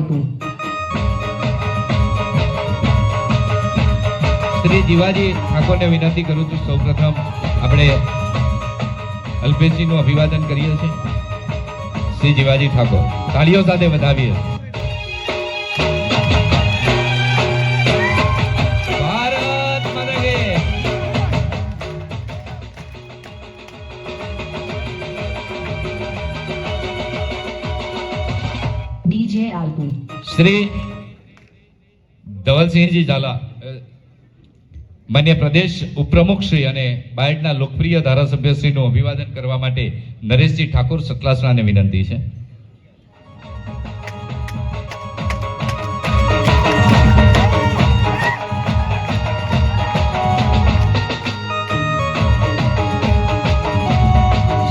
આલકું શ્રી જીવાજી ઠાકોરને વિનંતી કરું છું, સૌપ્રથમ આપણે અલ્પેશજીનું અભિવાદન કરીએ છીએ. શ્રી જીવાજી ઠાકોર, તાળીઓ સાથે વધાવીએ. શ્રી ધવલસિંહજી ઝાલા માન્ય પ્રદેશ ઉપપ્રમુખ શ્રી અને બાયડના લોકપ્રિય ધારાસભ્ય શ્રીનું અભિવાદન કરવા માટે નરેશજી ઠાકોર સતલાસણાને વિનંતી છે.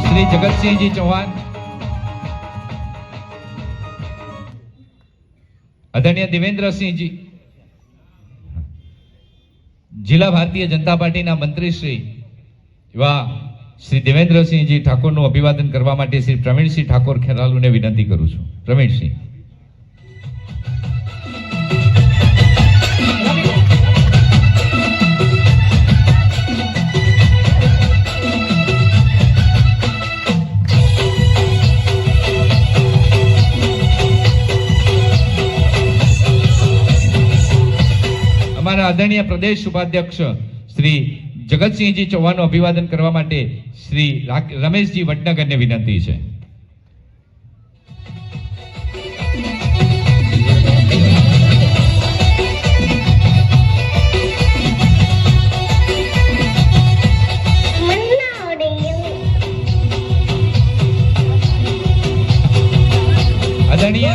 શ્રી જગતસિંહજી ચૌહાણ આદરણીય દેવેન્દ્રસિંહજી, જિલ્લા ભારતીય જનતા પાર્ટીના મંત્રી શ્રી એવા શ્રી દેવેન્દ્રસિંહજી ઠાકોરનું અભિવાદન કરવા માટે શ્રી પ્રવીણસિંહ ઠાકોર ખેરાલુને વિનંતી કરું છું. પ્રવીણસિંહ. અમારા આદરણીય પ્રદેશ ઉપાધ્યક્ષ શ્રી જગતસિંહજી ચૌહાણનું અભિવાદન કરવા માટે શ્રી રમેશજી વડનગરને વિનંતી છે. આદરણીય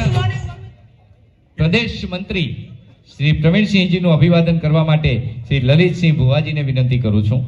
પ્રદેશ મંત્રી શ્રી પ્રવીણસિંહજીનું અભિવાદન કરવા માટે શ્રી લલિતસિંહ ભુવાજીને વિનંતી કરું છું.